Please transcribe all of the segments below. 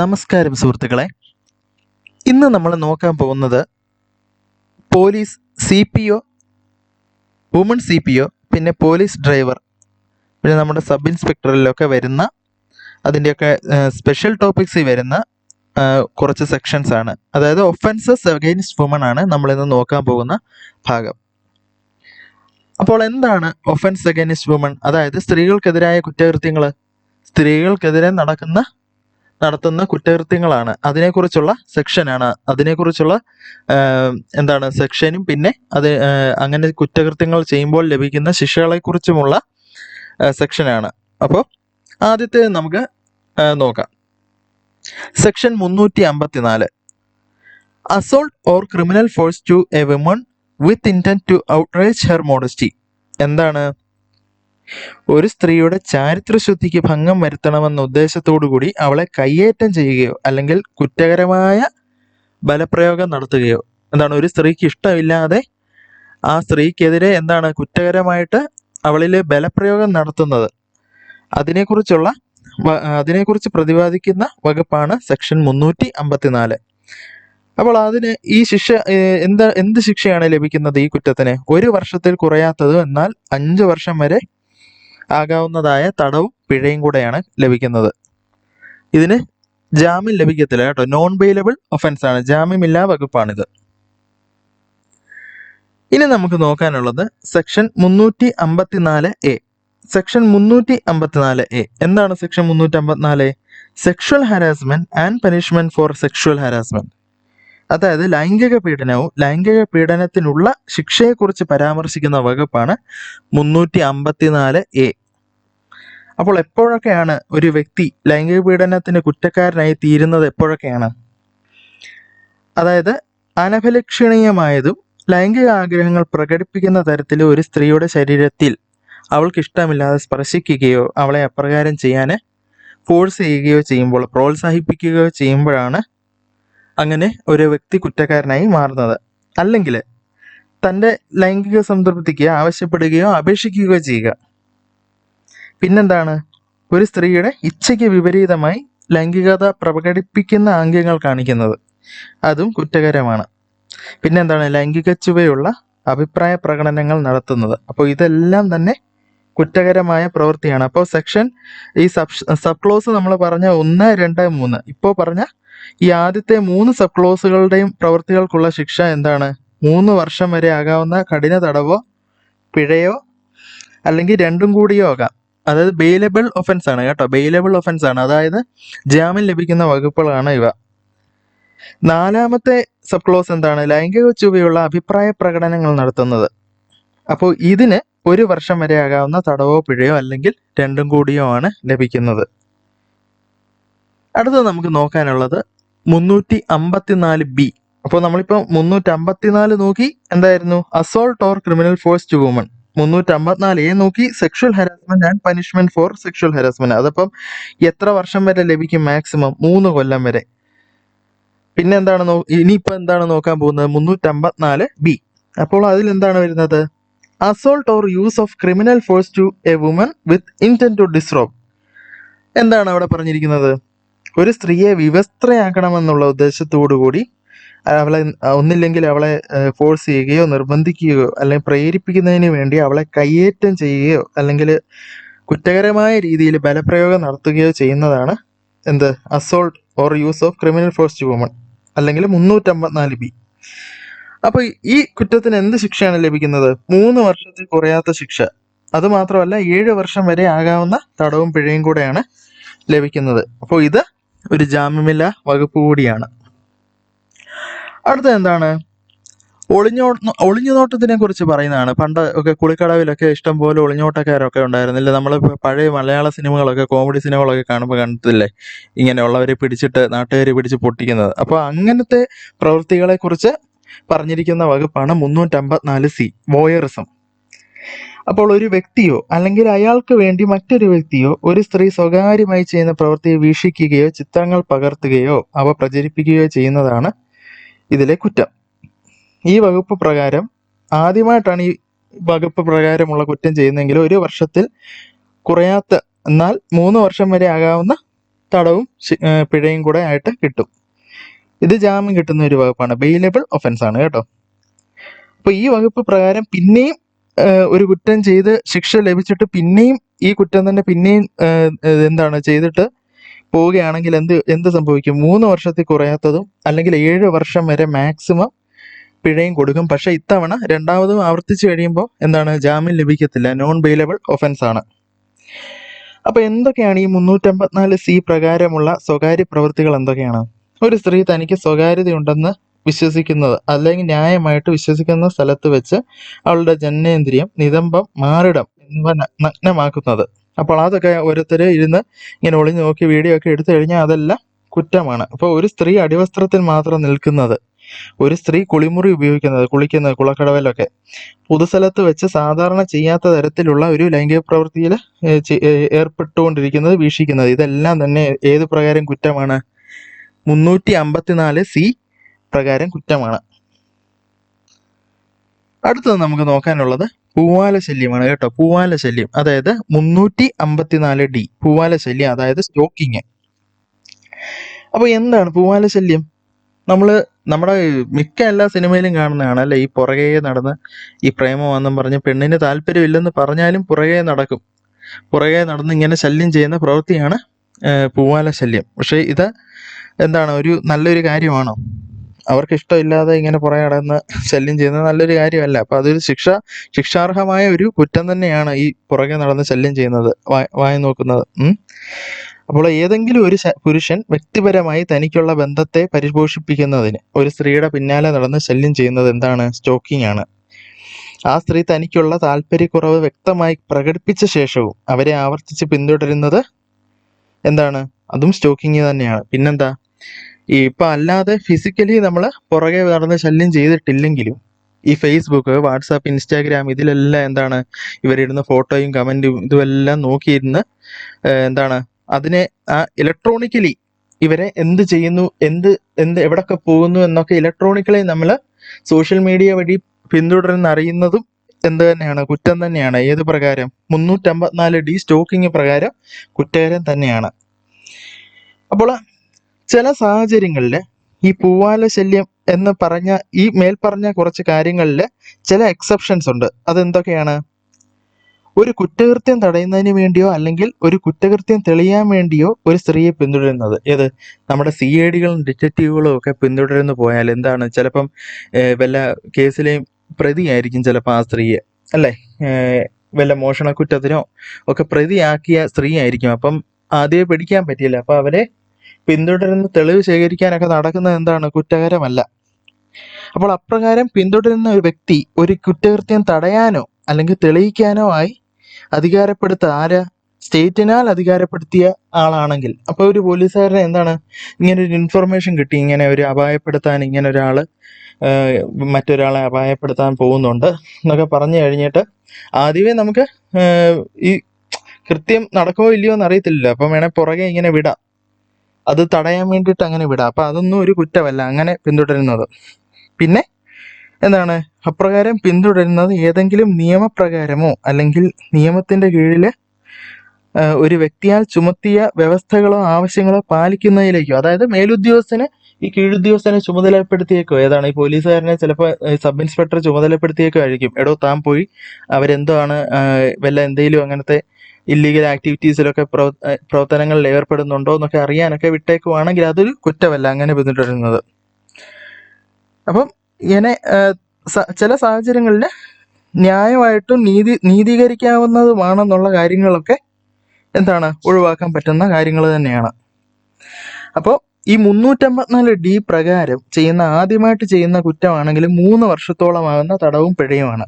നമസ്കാരം സുഹൃത്തുക്കളെ. ഇന്ന് നമ്മൾ നോക്കാൻ പോകുന്നത് police C P O woman C P O പിന്നെ പോലീസ് ഡ്രൈവർ പിന്നെ നമ്മുടെ സബ് ഇൻസ്പെക്ടറിലൊക്കെ വരുന്ന അതിന്റെയൊക്കെ സ്പെഷ്യൽ ടോപ്പിക്സിൽ വരുന്ന കുറച്ച് സെക്ഷൻസ് ആണ്. അതായത് ഒഫൻസസ് അഗെയിൻസ്റ്റ് വുമൺ ആണ് നമ്മളിന്ന് നോക്കാൻ പോകുന്ന ഭാഗം. അപ്പോൾ എന്താണ് ഒഫൻസ് അഗെയിൻസ്റ്റ് വുമൺ അതായത് സ്ത്രീകൾക്കെതിരായ കുറ്റകൃത്യങ്ങൾ സ്ത്രീകൾക്കെതിരെ നടക്കുന്ന നടത്തുന്ന കുറ്റകൃത്യങ്ങളാണ്. അതിനെക്കുറിച്ചുള്ള സെക്ഷനാണ് അതിനെക്കുറിച്ചുള്ള എന്താണ് സെക്ഷനും പിന്നെ അത് അങ്ങനെ കുറ്റകൃത്യങ്ങൾ ചെയ്യുമ്പോൾ ലഭിക്കുന്ന ശിക്ഷകളെക്കുറിച്ചുമുള്ള സെക്ഷനാണ് അപ്പോൾ ആദ്യത്തെ നമുക്ക് നോക്കാം. സെക്ഷൻ മുന്നൂറ്റി അമ്പത്തിനാല് assault or criminal force to a women with intent to outrage her modesty എന്താണ്? ഒരു സ്ത്രീയുടെ ചാരിത്രശുദ്ധിക്ക് ഭംഗം വരുത്തണമെന്ന ഉദ്ദേശത്തോടു കൂടി അവളെ കയ്യേറ്റം ചെയ്യുകയോ അല്ലെങ്കിൽ കുറ്റകരമായ ബലപ്രയോഗം നടത്തുകയോ എന്താണ് ഒരു സ്ത്രീക്ക് ഇഷ്ടമില്ലാതെ ആ സ്ത്രീക്കെതിരെ എന്താണ് കുറ്റകരമായിട്ട് അവളിൽ ബലപ്രയോഗം നടത്തുന്നത്? അതിനെക്കുറിച്ചുള്ള അതിനെക്കുറിച്ച് പ്രതിപാദിക്കുന്ന വകുപ്പാണ് സെക്ഷൻ മുന്നൂറ്റി അമ്പത്തിനാല് അപ്പോൾ അതിന് ഈ ശിക്ഷ എന്താ എന്ത് ശിക്ഷയാണ് ലഭിക്കുന്നത് ഈ കുറ്റത്തിന്? ഒരു വർഷത്തിൽ കുറയാത്തത് എന്നാൽ അഞ്ച് വർഷം വരെ ആകാവുന്നതായ തടവും പിഴയും കൂടെയാണ് ലഭിക്കുന്നത്. ഇതിന് ജാമ്യം ലഭിക്കത്തില്ല കേട്ടോ. നോൺ ബെയിലബിൾ ഒഫൻസ് ആണ്. ജാമ്യമില്ലാ വകുപ്പാണിത്. ഇനി നമുക്ക് നോക്കാനുള്ളത് സെക്ഷൻ മുന്നൂറ്റി അമ്പത്തിനാല് എ. സെക്ഷൻ മുന്നൂറ്റി അമ്പത്തിനാല് എ. എന്താണ് സെക്ഷൻ മുന്നൂറ്റി അമ്പത്തിനാല് sexual harassment and punishment for sexual harassment അതായത് ലൈംഗിക പീഡനവും ലൈംഗിക പീഡനത്തിനുള്ള ശിക്ഷയെക്കുറിച്ച് പരാമർശിക്കുന്ന വകുപ്പാണ് മുന്നൂറ്റി അമ്പത്തിനാല് എ. അപ്പോൾ എപ്പോഴൊക്കെയാണ് ഒരു വ്യക്തി ലൈംഗിക പീഡനത്തിന് കുറ്റക്കാരനായി തീരുന്നത് എപ്പോഴൊക്കെയാണ്? അതായത് അനഭലക്ഷണീയമായതും ലൈംഗിക ആഗ്രഹങ്ങൾ പ്രകടിപ്പിക്കുന്ന തരത്തിൽ ഒരു സ്ത്രീയുടെ ശരീരത്തിൽ അവൾക്ക് ഇഷ്ടമില്ലാതെ സ്പർശിക്കുകയോ അവളെ അപ്രകാരം ചെയ്യാൻ ഫോഴ്സ് ചെയ്യുകയോ ചെയ്യുമ്പോൾ പ്രോത്സാഹിപ്പിക്കുകയോ ചെയ്യുമ്പോഴാണ് അങ്ങനെ ഒരു വ്യക്തി കുറ്റക്കാരനായി മാറുന്നത്. അല്ലെങ്കിൽ തന്റെ ലൈംഗിക സംതൃപ്തിക്ക് ആവശ്യപ്പെടുകയോ അപേക്ഷിക്കുകയോ ചെയ്യുക. പിന്നെന്താണ്? ഒരു സ്ത്രീയുടെ ഇച്ഛയ്ക്ക് വിപരീതമായി ലൈംഗികത പ്രകടിപ്പിക്കുന്ന ആംഗ്യങ്ങൾ കാണിക്കുന്നത്. അതും കുറ്റകരമാണ്. പിന്നെന്താണ്? ലൈംഗിക ചുവയുള്ള അഭിപ്രായ പ്രകടനങ്ങൾ നടത്തുന്നത്. അപ്പോൾ ഇതെല്ലാം തന്നെ കുറ്റകരമായ പ്രവൃത്തിയാണ്. അപ്പോൾ സെക്ഷൻ ഈ സബ് സബ് ക്ലോസ് നമ്മൾ പറഞ്ഞ ഒന്ന് രണ്ട് മൂന്ന്. ഇപ്പോൾ പറഞ്ഞ ഈ ആദ്യത്തെ മൂന്ന് സബ് ക്ലോസുകളുടെയും പ്രവൃത്തികൾക്കുള്ള ശിക്ഷ എന്താണ്? മൂന്ന് വർഷം വരെ ആകാവുന്ന കഠിന തടവോ പിഴയോ അല്ലെങ്കിൽ രണ്ടും കൂടിയോ ആകാം. അതായത് ബെയിലബിൾ ഒഫൻസ് ആണ് കേട്ടോ. ബെയിലബിൾ ഒഫൻസ് ആണ്. അതായത് ജാമ്യം ലഭിക്കുന്ന വകുപ്പുകളാണ് ഇവ. നാലാമത്തെ സബ് ക്ലോസ് എന്താണ്? ലൈംഗിക ചുവയുള്ള അഭിപ്രായ പ്രകടനങ്ങൾ നടത്തുന്നത്. അപ്പോൾ ഇതിന് ഒരു വർഷം വരെ ആകാവുന്ന തടവോ പിഴയോ അല്ലെങ്കിൽ രണ്ടും കൂടിയോ ആണ് ലഭിക്കുന്നത്. അടുത്തത് നമുക്ക് നോക്കാനുള്ളത് മുന്നൂറ്റി അമ്പത്തിനാല് ബി. അപ്പോൾ നമ്മളിപ്പോൾ മുന്നൂറ്റി അമ്പത്തിനാല് നോക്കി എന്തായിരുന്നു? Assault or criminal force to woman മുന്നൂറ്റി അമ്പത്തിനാല് എ നോക്കി sexual harassment and punishment for sexual harassment അതപ്പം എത്ര വർഷം വരെ ലഭിക്കും മാക്സിമം മൂന്ന് കൊല്ലം വരെ. പിന്നെ എന്താണ് നോ ഇനിയിപ്പോൾ എന്താണ് നോക്കാൻ പോകുന്നത്? മുന്നൂറ്റി അമ്പത്തിനാല് ബി അപ്പോൾ അതിൽ എന്താണ് വരുന്നത്? Assault or use of criminal force to a woman with intent to disrobe എന്താണ് അവിടെ പറഞ്ഞിരിക്കുന്നത്? ഒരു സ്ത്രീയെ വിവസ്ത്രയാക്കണമെന്നുള്ള ഉദ്ദേശത്തോടു കൂടി അവളെ ഒന്നില്ലെങ്കിൽ അവളെ ഫോഴ്സ് ചെയ്യുകയോ നിർബന്ധിക്കുകയോ അല്ലെങ്കിൽ പ്രേരിപ്പിക്കുന്നതിന് വേണ്ടി അവളെ കയ്യേറ്റം ചെയ്യുകയോ അല്ലെങ്കിൽ കുറ്റകരമായ രീതിയിൽ ബലപ്രയോഗം നടത്തുകയോ ചെയ്യുന്നതാണ് എന്ത്? Assault or use of criminal force to woman അല്ലെങ്കിൽ മുന്നൂറ്റമ്പത്തിനാല് ബി. അപ്പോൾ ഈ കുറ്റത്തിന് എന്ത് ശിക്ഷയാണ് ലഭിക്കുന്നത്? മൂന്ന് വർഷത്തിൽ കുറയാത്ത ശിക്ഷ. അതുമാത്രമല്ല ഏഴ് വർഷം വരെ ആകാവുന്ന തടവും പിഴയും കൂടെയാണ് ലഭിക്കുന്നത്. അപ്പോൾ ഇത് ഒരു ജാമ്യമില്ല വകുപ്പ് കൂടിയാണ്. അടുത്ത എന്താണ്? ഒളിഞ്ഞോ ഒളിഞ്ഞുനോട്ടത്തിനെ കുറിച്ച് പറയുന്നതാണ്. പണ്ട് ഒക്കെ കുളിക്കടവിലൊക്കെ ഇഷ്ടം പോലെ ഒളിഞ്ഞോട്ടക്കാരൊക്കെ ഉണ്ടായിരുന്നില്ല. നമ്മൾ പഴയ മലയാള സിനിമകളൊക്കെ കോമഡി സിനിമകളൊക്കെ കാണുമ്പോൾ കണ്ടിട്ടില്ലേ? ഇങ്ങനെയുള്ളവരെ പിടിച്ചിട്ട് നാട്ടുകാർ പിടിച്ച് പൊട്ടിക്കുന്നത്. അപ്പോൾ അങ്ങനത്തെ പ്രവൃത്തികളെ കുറിച്ച് പറഞ്ഞിരിക്കുന്ന വകുപ്പാണ് മുന്നൂറ്റമ്പത്തിനാല് സി വോയറിസം. അപ്പോൾ ഒരു വ്യക്തിയോ അല്ലെങ്കിൽ അയാൾക്ക് വേണ്ടി മറ്റൊരു വ്യക്തിയോ ഒരു സ്ത്രീ സ്വകാര്യമായി ചെയ്യുന്ന പ്രവൃത്തിയെ വീക്ഷിക്കുകയോ ചിത്രങ്ങൾ പകർത്തുകയോ അവ പ്രചരിപ്പിക്കുകയോ ചെയ്യുന്നതാണ് ഇതിലെ കുറ്റം. ഈ വകുപ്പ് പ്രകാരം ആദ്യമായിട്ടാണ് ഈ വകുപ്പ് പ്രകാരമുള്ള കുറ്റം ചെയ്യുന്നതെങ്കിൽ ഒരു വർഷത്തിൽ കുറയാത്ത എന്നാൽ മൂന്ന് വർഷം വരെ ആകാവുന്ന തടവും പിഴയും കൂടെ ആയിട്ട് കിട്ടും. ഇത് ജാമ്യം കിട്ടുന്ന ഒരു വകുപ്പാണ്. ബെയിലബിൾ ഒഫൻസ് ആണ് കേട്ടോ. അപ്പൊ ഈ വകുപ്പ് പ്രകാരം പിന്നെയും ഒരു കുറ്റം ചെയ്ത് ശിക്ഷ ലഭിച്ചിട്ട് പിന്നെയും ഈ കുറ്റം തന്നെ പിന്നെയും എന്താണ് ചെയ്തിട്ട് പോവുകയാണെങ്കിൽ എന്ത് എന്ത് സംഭവിക്കും? മൂന്ന് വർഷത്തിൽ കുറയാത്തതും അല്ലെങ്കിൽ ഏഴ് വർഷം വരെ മാക്സിമം പിഴയും കൊടുക്കും. പക്ഷെ ഇത്തവണ രണ്ടാമതും ആവർത്തിച്ചു കഴിയുമ്പോൾ എന്താണ്? ജാമ്യം ലഭിക്കത്തില്ല. നോൺ ബെയിലബിൾ ഒഫൻസ് ആണ്. അപ്പൊ എന്തൊക്കെയാണ് ഈ മുന്നൂറ്റമ്പത്തിനാല് സി പ്രകാരമുള്ള സ്വകാര്യ പ്രവൃത്തികൾ എന്തൊക്കെയാണ്? ഒരു സ്ത്രീ തനിക്ക് സ്വകാര്യതയുണ്ടെന്ന് വിശ്വസിക്കുന്നത് അല്ലെങ്കിൽ ന്യായമായിട്ട് വിശ്വസിക്കുന്ന സ്ഥലത്ത് വെച്ച് അവളുടെ ജനനേന്ദ്രിയം നിതംബം മാറിടം എന്നിവ നഗ്നമാക്കുന്നത്. അപ്പോൾ അതൊക്കെ ഓരോരുത്തർ ഇരുന്ന് ഇങ്ങനെ ഒളിഞ്ഞു നോക്കി വീഡിയോ ഒക്കെ എടുത്തു കഴിഞ്ഞാൽ അതെല്ലാം കുറ്റമാണ്. അപ്പോൾ ഒരു സ്ത്രീ അടിവസ്ത്രത്തിൽ മാത്രം നിൽക്കുന്നത് ഒരു സ്ത്രീ കുളിമുറി ഉപയോഗിക്കുന്നത് കുളിക്കുന്നത് കുളക്കടവലൊക്കെ പൊതുസ്ഥലത്ത് വെച്ച് സാധാരണ ചെയ്യാത്ത തരത്തിലുള്ള ഒരു ലൈംഗിക പ്രവൃത്തിയിൽ ഏർപ്പെട്ടുകൊണ്ടിരിക്കുന്നത് വീക്ഷിക്കുന്നത്. ഇതെല്ലാം തന്നെ ഏത് പ്രകാരം കുറ്റമാണ്? മുന്നൂറ്റി അമ്പത്തിനാല് സി പ്രകാരം കുറ്റമാണ്. അടുത്തത് നമുക്ക് നോക്കാനുള്ളത് പൂവാല ശല്യമാണ് കേട്ടോ. പൂവാല ശല്യം. അതായത് മുന്നൂറ്റി അമ്പത്തിനാല് ഡി. പൂവാല ശല്യം അതായത് സ്റ്റോക്കിങ്. അപ്പൊ എന്താണ് പൂവാല ശല്യം? നമ്മൾ നമ്മുടെ മിക്ക എല്ലാ സിനിമയിലും കാണുന്നതാണ് അല്ലെ? ഈ പുറകെ നടന്ന് ഈ പ്രേമമാണെന്നും പറഞ്ഞ് പെണ്ണിന് താല്പര്യമില്ലെന്ന് പറഞ്ഞാലും പുറകെ നടക്കും. പുറകെ നടന്ന് ഇങ്ങനെ ശല്യം ചെയ്യുന്ന പ്രവൃത്തിയാണ് പൂവാല ശല്യം. പക്ഷെ ഇത് എന്താണ്? ഒരു നല്ലൊരു കാര്യമാണോ? അവർക്ക് ഇഷ്ടമില്ലാതെ ഇങ്ങനെ പുറകെ നടന്ന് ശല്യം ചെയ്യുന്നത് നല്ലൊരു കാര്യമല്ല. അപ്പൊ അതൊരു ശിക്ഷ ശിക്ഷാർഹമായ ഒരു കുറ്റം തന്നെയാണ് ഈ പുറകെ നടന്ന് ശല്യം ചെയ്യുന്നത് വായ നോക്കുന്നത്. അപ്പോൾ ഏതെങ്കിലും ഒരു പുരുഷൻ വ്യക്തിപരമായി തനിക്കുള്ള ബന്ധത്തെ പരിപോഷിപ്പിക്കുന്നതിന് ഒരു സ്ത്രീയുടെ പിന്നാലെ നടന്ന് ശല്യം ചെയ്യുന്നത് എന്താണ്? സ്റ്റോക്കിംഗ് ആണ്. ആ സ്ത്രീ തനിക്കുള്ള താല്പര്യക്കുറവ് വ്യക്തമായി പ്രകടിപ്പിച്ച ശേഷവും അവരെ ആവർത്തിച്ച് പിന്തുടരുന്നത് എന്താണ്? അതും സ്റ്റോക്കിംഗ് തന്നെയാണ്. പിന്നെന്താ? ഈ ഇപ്പൊ അല്ലാതെ ഫിസിക്കലി നമ്മൾ പുറകെ നടന്ന് ശല്യം ചെയ്തിട്ടില്ലെങ്കിലും ഈ ഫേസ്ബുക്ക് വാട്സാപ്പ് ഇൻസ്റ്റാഗ്രാം ഇതിലെല്ലാം എന്താണ് ഇവരിടുന്ന ഫോട്ടോയും കമന്റും ഇതുമെല്ലാം നോക്കിയിരുന്ന് എന്താണ് അതിനെ ആ ഇലക്ട്രോണിക്കലി ഇവരെ എന്ത് ചെയ്യുന്നു എന്ത് എന്ത് എവിടൊക്കെ പോകുന്നു എന്നൊക്കെ ഇലക്ട്രോണിക്കലി നമ്മൾ സോഷ്യൽ മീഡിയ വഴി പിന്തുടരുന്ന അറിയുന്നതും എന്ത് തന്നെയാണ് കുറ്റം തന്നെയാണ്. ഏത് പ്രകാരം? മുന്നൂറ്റമ്പത്തിനാല് ഡി സ്റ്റോക്കിംഗ് പ്രകാരം കുറ്റകരം തന്നെയാണ്. അപ്പോൾ ചില സാഹചര്യങ്ങളിൽ ഈ പൂവാല ശല്യം എന്ന് പറഞ്ഞ ഈ മേൽപ്പറഞ്ഞ കുറച്ച് കാര്യങ്ങളിൽ ചില എക്സെപ്ഷൻസ് ഉണ്ട്. അതെന്തൊക്കെയാണ്? ഒരു കുറ്റകൃത്യം തടയുന്നതിന് വേണ്ടിയോ അല്ലെങ്കിൽ ഒരു കുറ്റകൃത്യം തെളിയാൻ വേണ്ടിയോ ഒരു സ്ത്രീയെ പിന്തുടരുന്നത്. ഏത്? നമ്മുടെ സി ഐ ഡികളും ഡിറ്റക്റ്റീവുകളും ഒക്കെ പിന്തുടരുന്നു പോയാൽ എന്താണ്? ചിലപ്പം വല്ല കേസിലെയും പ്രതിയായിരിക്കും ചിലപ്പോൾ ആ സ്ത്രീയെ. അല്ലേ? വല്ല മോഷണക്കുറ്റത്തിനോ ഒക്കെ പ്രതിയാക്കിയ സ്ത്രീ ആയിരിക്കും അപ്പം ആദ്യമേ പിടിക്കാൻ പറ്റിയില്ല. അപ്പൊ അവരെ പിന്തുടരുന്ന തെളിവ് ശേഖരിക്കാനൊക്കെ നടക്കുന്നത് എന്താണ്? കുറ്റകരമല്ല. അപ്പോൾ അപ്രകാരം പിന്തുടരുന്ന ഒരു വ്യക്തി ഒരു കുറ്റകൃത്യം തടയാനോ അല്ലെങ്കിൽ തെളിയിക്കാനോ ആയി അധികാരപ്പെടുത്ത ആര്? സ്റ്റേറ്റിനാൽ അധികാരപ്പെടുത്തിയ ആളാണെങ്കിൽ. അപ്പോൾ ഒരു പോലീസുകാരന് എന്താണ്? ഇങ്ങനെ ഒരു ഇൻഫർമേഷൻ കിട്ടി. ഇങ്ങനെ ഒരു അപായപ്പെടുത്താൻ ഇങ്ങനെ ഒരാൾ മറ്റൊരാളെ അപായപ്പെടുത്താൻ പോകുന്നുണ്ട് എന്നൊക്കെ പറഞ്ഞു കഴിഞ്ഞിട്ട് ആദ്യമേ നമുക്ക് ഈ കൃത്യം നടക്കുമോ ഇല്ലയോ എന്ന് അറിയത്തില്ലല്ലോ. അപ്പം വേണേ പുറകെ ഇങ്ങനെ വിടാം. അത് തടയാൻ വേണ്ടിയിട്ട് അങ്ങനെ വിടാം. അപ്പൊ അതൊന്നും ഒരു കുറ്റമല്ല. അങ്ങനെ പിന്തുടരുന്നത്. പിന്നെ എന്താണ്? അപ്രകാരം പിന്തുടരുന്നത് ഏതെങ്കിലും നിയമപ്രകാരമോ അല്ലെങ്കിൽ നിയമത്തിന്റെ കീഴിൽ ഒരു വ്യക്തിയാൽ ചുമത്തിയ വ്യവസ്ഥകളോ ആവശ്യങ്ങളോ പാലിക്കുന്നതിലേക്കോ അതായത് മേലുദ്യോഗസ്ഥനെ ഈ കീഴുദ്യോഗസ്ഥനെ ചുമതലപ്പെടുത്തിയേക്കോ ഏതാണ്? ഈ പോലീസുകാരനെ ചിലപ്പോൾ സബ് ഇൻസ്പെക്ടർ ചുമതലപ്പെടുത്തിയേക്കോ ആയിരിക്കും. എടോ താൻ പോയി അവരെന്തോ ആണ് വല്ല എന്തെങ്കിലും അങ്ങനത്തെ ഇല്ലീഗൽ ആക്ടിവിറ്റീസിലൊക്കെ പ്രവർത്തനങ്ങളിൽ ഏർപ്പെടുന്നുണ്ടോ എന്നൊക്കെ അറിയാനൊക്കെ വിട്ടേക്കുവാണെങ്കിൽ അതൊരു കുറ്റമല്ല. അങ്ങനെ പിന്തുടരുന്നത് അപ്പം ഇങ്ങനെ ചില സാഹചര്യങ്ങളിൽ ന്യായമായിട്ടും നീതി നീതീകരിക്കാവുന്നതുമാണെന്നുള്ള കാര്യങ്ങളൊക്കെ എന്താണ് ഒഴിവാക്കാൻ പറ്റുന്ന കാര്യങ്ങൾ തന്നെയാണ്. അപ്പോൾ ഈ മുന്നൂറ്റമ്പത്തിനാല് ഡി പ്രകാരം ചെയ്യുന്ന ആദ്യമായിട്ട് ചെയ്യുന്ന കുറ്റമാണെങ്കിൽ മൂന്ന് വർഷത്തോളമാകുന്ന തടവും പിഴയുമാണ്.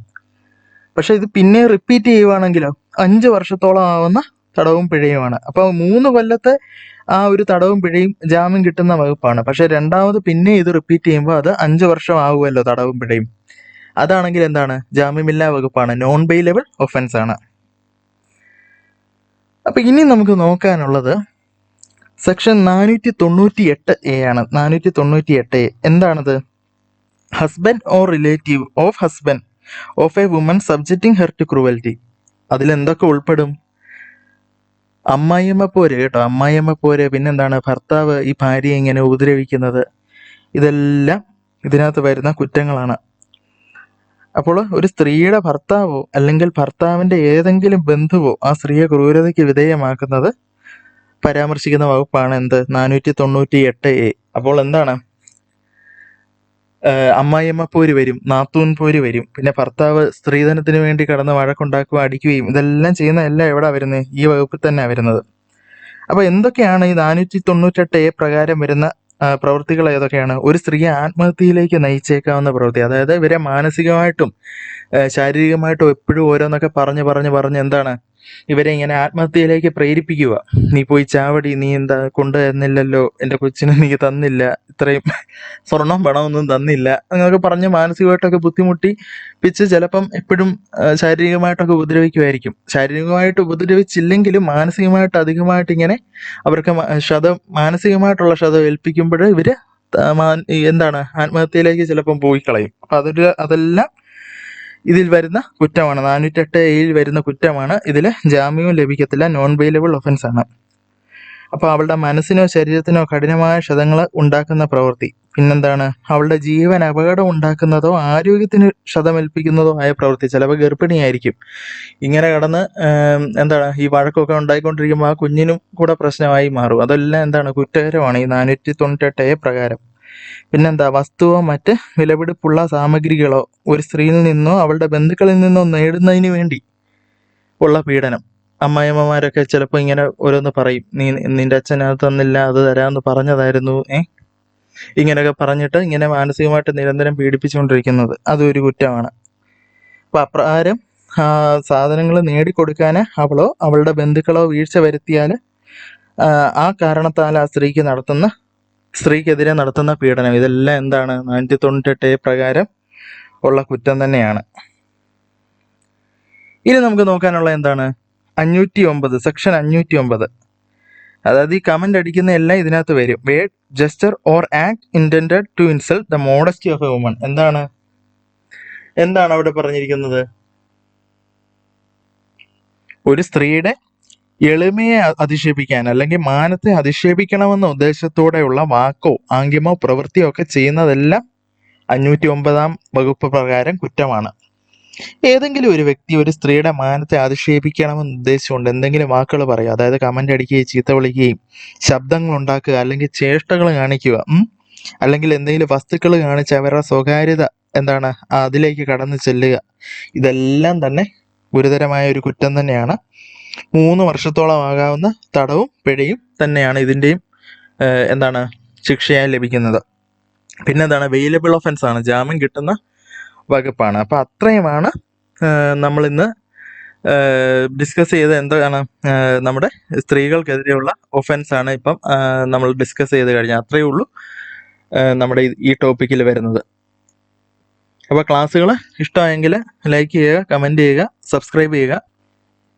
പക്ഷെ ഇത് പിന്നെ റിപ്പീറ്റ് ചെയ്യുവാണെങ്കിലോ അഞ്ച് വർഷത്തോളം ആവുന്ന തടവും പിഴയുമാണ്. അപ്പൊ മൂന്ന് കൊല്ലത്തെ ആ ഒരു തടവും പിഴയും ജാമ്യം കിട്ടുന്ന വകുപ്പാണ്. പക്ഷെ രണ്ടാമത് പിന്നെ ഇത് റിപ്പീറ്റ് ചെയ്യുമ്പോൾ അത് അഞ്ച് വർഷം ആകുമല്ലോ തടവും പിഴയും. അതാണെങ്കിൽ എന്താണ്? ജാമ്യമില്ലാ വകുപ്പാണ്. നോൺ ബെയിലബിൾ ഒഫൻസ് ആണ്. അപ്പൊ ഇനി നമുക്ക് നോക്കാനുള്ളത് സെക്ഷൻ നാനൂറ്റി തൊണ്ണൂറ്റി എട്ട് എ ആണ്. നാനൂറ്റി തൊണ്ണൂറ്റി എട്ട് എ. എന്താണത്? Husband or relative of husband of a woman subjecting her to cruelty അതിലെന്തൊക്കെ ഉൾപ്പെടും? അമ്മായിയമ്മ പോര് കേട്ടോ അമ്മായിയമ്മ പോര് പിന്നെന്താണ്? ഭർത്താവ് ഈ ഭാര്യയെ ഇങ്ങനെ ഉപദ്രവിക്കുന്നത്. ഇതെല്ലാം ഇതിനകത്ത് വരുന്ന കുറ്റങ്ങളാണ്. അപ്പോൾ ഒരു സ്ത്രീയുടെ ഭർത്താവോ അല്ലെങ്കിൽ ഭർത്താവിന്റെ ഏതെങ്കിലും ബന്ധുവോ ആ സ്ത്രീയെ ക്രൂരതയ്ക്ക് വിധേയമാക്കുന്നത് പരാമർശിക്കുന്ന വകുപ്പാണ് എന്ത്? നാനൂറ്റി തൊണ്ണൂറ്റി എട്ട് എ. അപ്പോൾ എന്താണ്? അമ്മായിയമ്മ പോര് വരും നാത്തൂൻ പോര് വരും പിന്നെ ഭർത്താവ് സ്ത്രീധനത്തിന് വേണ്ടി കടന്ന് വഴക്കുണ്ടാക്കുക അടിക്കുകയും ഇതെല്ലാം ചെയ്യുന്ന എല്ലാം എവിടെ വരുന്നത് ഈ വകുപ്പിൽ തന്നെ വരുന്നത്. അപ്പൊ എന്തൊക്കെയാണ് ഈ നാനൂറ്റി തൊണ്ണൂറ്റെട്ട് എ പ്രകാരം വരുന്ന പ്രവൃത്തികൾ ഏതൊക്കെയാണ്? ഒരു സ്ത്രീയെ ആത്മഹത്യയിലേക്ക് നയിച്ചേക്കാവുന്ന പ്രവൃത്തി. അതായത് ഇവരെ മാനസികമായിട്ടും ശാരീരികമായിട്ടും എപ്പോഴും ഓരോന്നൊക്കെ പറഞ്ഞു പറഞ്ഞു പറഞ്ഞ് എന്താണ്? ഇവരെ ഇങ്ങനെ ആത്മഹത്യയിലേക്ക് പ്രേരിപ്പിക്കുക. നീ പോയി ചാവടി നീ എന്താ കൊണ്ടുവന്നില്ലല്ലോ എന്റെ കൊച്ചിന് നീ തന്നില്ല. ഇത്രയും സ്വർണം പണമൊന്നും തന്നില്ല. അങ്ങനെയൊക്കെ പറഞ്ഞ് മാനസികമായിട്ടൊക്കെ ബുദ്ധിമുട്ടി. പിച്ച് ചിലപ്പം എപ്പോഴും ശാരീരികമായിട്ടൊക്കെ ഉപദ്രവിക്കുമായിരിക്കും. ശാരീരികമായിട്ട് ഉപദ്രവിച്ചില്ലെങ്കിലും മാനസികമായിട്ട് അധികമായിട്ട് ഇങ്ങനെ അവർക്ക് ശതം മാനസികമായിട്ടുള്ള ക്ഷതം ഏൽപ്പിക്കുമ്പോൾ ഈ എന്താണ് ആത്മഹത്യയിലേക്ക് ചിലപ്പം പോയി കളയും അപ്പൊ അതൊരു അതെല്ലാം ഇതിൽ വരുന്ന കുറ്റമാണ്. നാനൂറ്റെട്ട് എയിൽ വരുന്ന കുറ്റമാണ്. ഇതിൽ ജാമ്യവും ലഭിക്കത്തില്ല. നോൺ ബെയിലബിൾ ഒഫൻസ് ആണ്. അപ്പോൾ അവളുടെ മനസ്സിനോ ശരീരത്തിനോ കഠിനമായ ക്ഷതങ്ങൾ ഉണ്ടാക്കുന്ന പ്രവൃത്തി. പിന്നെന്താണ്? അവളുടെ ജീവൻ അപകടം ഉണ്ടാക്കുന്നതോ ആരോഗ്യത്തിന് ക്ഷതമേൽപ്പിക്കുന്നതോ ആയ പ്രവൃത്തി. ചിലപ്പോൾ ഗർഭിണിയായിരിക്കും. ഇങ്ങനെ കടന്ന് എന്താണ്? ഈ വഴക്കൊക്കെ ഉണ്ടായിക്കൊണ്ടിരിക്കുമ്പോൾ ആ കുഞ്ഞിനും കൂടെ പ്രശ്നമായി മാറും. അതെല്ലാം എന്താണ്? കുറ്റകരമാണ്. ഈ നാനൂറ്റി തൊണ്ണൂറ്റെട്ട് എ പ്രകാരം. പിന്നെന്താ വസ്തുവോ മറ്റ് വിലപിടിപ്പുള്ള സാമഗ്രികളോ ഒരു സ്ത്രീയിൽ നിന്നോ അവളുടെ ബന്ധുക്കളിൽ നിന്നോ നേടുന്നതിന് വേണ്ടി ഉള്ള പീഡനം. അമ്മായിയമ്മമാരൊക്കെ ചിലപ്പോൾ ഇങ്ങനെ ഓരോന്ന് പറയും. നീ നിന്റെ അച്ഛൻ അത് തന്നില്ല അത് തരാമെന്ന് പറഞ്ഞതായിരുന്നു ഏ? ഇങ്ങനെയൊക്കെ പറഞ്ഞിട്ട് ഇങ്ങനെ മാനസികമായിട്ട് നിരന്തരം പീഡിപ്പിച്ചുകൊണ്ടിരിക്കുന്നത് അതൊരു കുറ്റമാണ്. അപ്പൊ അപ്രകാരം സാധനങ്ങൾ നേടിക്കൊടുക്കാൻ അവളോ അവളുടെ ബന്ധുക്കളോ വീഴ്ച വരുത്തിയാൽ ആ കാരണത്താൽ ആ സ്ത്രീക്ക് നടത്തുന്ന സ്ത്രീക്കെതിരെ നടത്തുന്ന പീഡനം. ഇതെല്ലാം എന്താണ്? നാനൂറ്റി തൊണ്ണൂറ്റെട്ട് പ്രകാരം ഉള്ള കുറ്റം തന്നെയാണ്. ഇനി നമുക്ക് നോക്കാനുള്ള എന്താണ്? അഞ്ഞൂറ്റി ഒമ്പത് സെക്ഷൻ അഞ്ഞൂറ്റി ഒമ്പത് അതായത് ഈ കമന്റ് അടിക്കുന്ന എല്ലാം ഇതിനകത്ത് വരും. Word gesture or act intend to insult the modesty of a woman. എന്താണ്? എന്താണ് അവിടെ പറഞ്ഞിരിക്കുന്നത്? ഒരു സ്ത്രീയുടെ എളിമയെ അധിക്ഷേപിക്കാൻ അല്ലെങ്കിൽ മാനത്തെ അധിക്ഷേപിക്കണമെന്ന ഉദ്ദേശത്തോടെയുള്ള വാക്കോ ആംഗ്യമോ പ്രവൃത്തിയോ ഒക്കെ ചെയ്യുന്നതെല്ലാം അഞ്ഞൂറ്റി ഒമ്പതാം വകുപ്പ് പ്രകാരം കുറ്റമാണ് ഏതെങ്കിലും ഒരു വ്യക്തി ഒരു സ്ത്രീയുടെ മാനത്തെ അധിക്ഷേപിക്കണമെന്ന് ഉദ്ദേശിച്ചുകൊണ്ട് എന്തെങ്കിലും വാക്കുകൾ പറയുക അതായത് കമന്റ് അടിക്കുകയും ചീത്ത വിളിക്കുകയും ശബ്ദങ്ങൾ ഉണ്ടാക്കുക അല്ലെങ്കിൽ ചേഷ്ടകൾ കാണിക്കുക? അല്ലെങ്കിൽ എന്തെങ്കിലും വസ്തുക്കൾ കാണിച്ച് അവരുടെ സ്വകാര്യത എന്താണ് അതിലേക്ക് കടന്നു ചെല്ലുക ഇതെല്ലാം തന്നെ ഗുരുതരമായ ഒരു കുറ്റം തന്നെയാണ് മൂന്ന് വർഷത്തോളം ആകാവുന്ന തടവും പിഴയും തന്നെയാണ് ഇതിന്റെയും എന്താണ് ശിക്ഷയായി ലഭിക്കുന്നത്. പിന്നെ എന്താണ് വെയിലബിൾ ഒഫൻസ് ആണ് ജാമ്യം കിട്ടുന്ന വകുപ്പാണ്. അപ്പൊ അത്രയുമാണ് നമ്മൾ ഇന്ന് ഡിസ്കസ് ചെയ്ത എന്താണ് നമ്മുടെ സ്ത്രീകൾക്കെതിരെയുള്ള ഒഫൻസ് ആണ് ഇപ്പം നമ്മൾ ഡിസ്കസ് ചെയ്ത് കഴിഞ്ഞാൽ അത്രയേ ഉള്ളൂ നമ്മുടെ ഈ ടോപ്പിക്കിൽ വരുന്നത്. അപ്പോൾ ക്ലാസ്സുകൾ ഇഷ്ടമായെങ്കിൽ ലൈക്ക് ചെയ്യുക കമന്റ് ചെയ്യുക സബ്സ്ക്രൈബ് ചെയ്യുക.